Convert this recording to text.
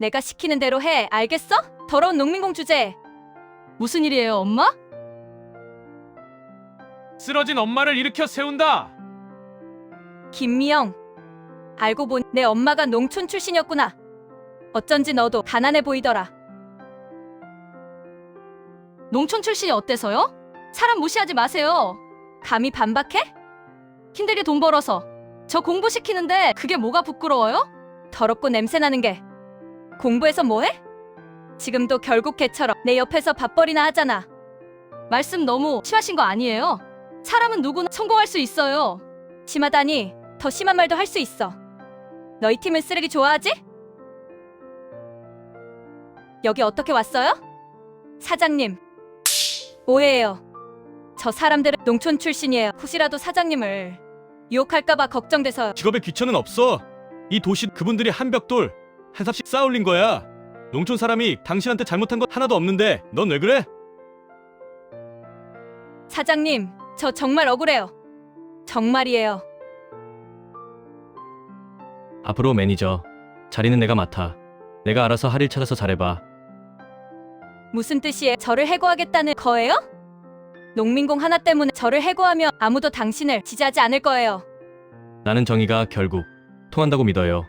내가 시키는 대로 해. 알겠어? 더러운 농민공 주제. 무슨 일이에요, 엄마? 쓰러진 엄마를 일으켜 세운다. 김미영. 알고 보니 내 엄마가 농촌 출신이었구나. 어쩐지 너도 가난해 보이더라. 농촌 출신이 어때서요? 사람 무시하지 마세요. 감히 반박해? 힘들게 돈 벌어서 저 공부시키는데 그게 뭐가 부끄러워요? 더럽고 냄새나는 게 공부해서 뭐해? 지금도 결국 걔처럼 내 옆에서 밥벌이나 하잖아. 말씀 너무 심하신 거 아니에요? 사람은 누구나 성공할 수 있어요. 심하다니 더 심한 말도 할 수 있어. 너희 팀은 쓰레기 좋아하지? 여기 어떻게 왔어요? 사장님. 오해예요. 저 사람들은 농촌 출신이에요. 혹시라도 사장님을 유혹할까봐 걱정돼서 직업에 귀천은 없어. 이 도시 그분들이 한 벽돌 한 삽씩 쌓아올린 거야. 농촌 사람이 당신한테 잘못한 건 하나도 없는데 넌 왜 그래? 사장님, 저 정말 억울해요. 정말이에요. 앞으로 매니저 자리는 내가 맡아. 내가 알아서 할 일 찾아서 잘해봐. 무슨 뜻이에요? 저를 해고하겠다는 거예요? 농민공 하나 때문에 저를 해고하면 아무도 당신을 지지하지 않을 거예요. 나는 정의가 결국 통한다고 믿어요.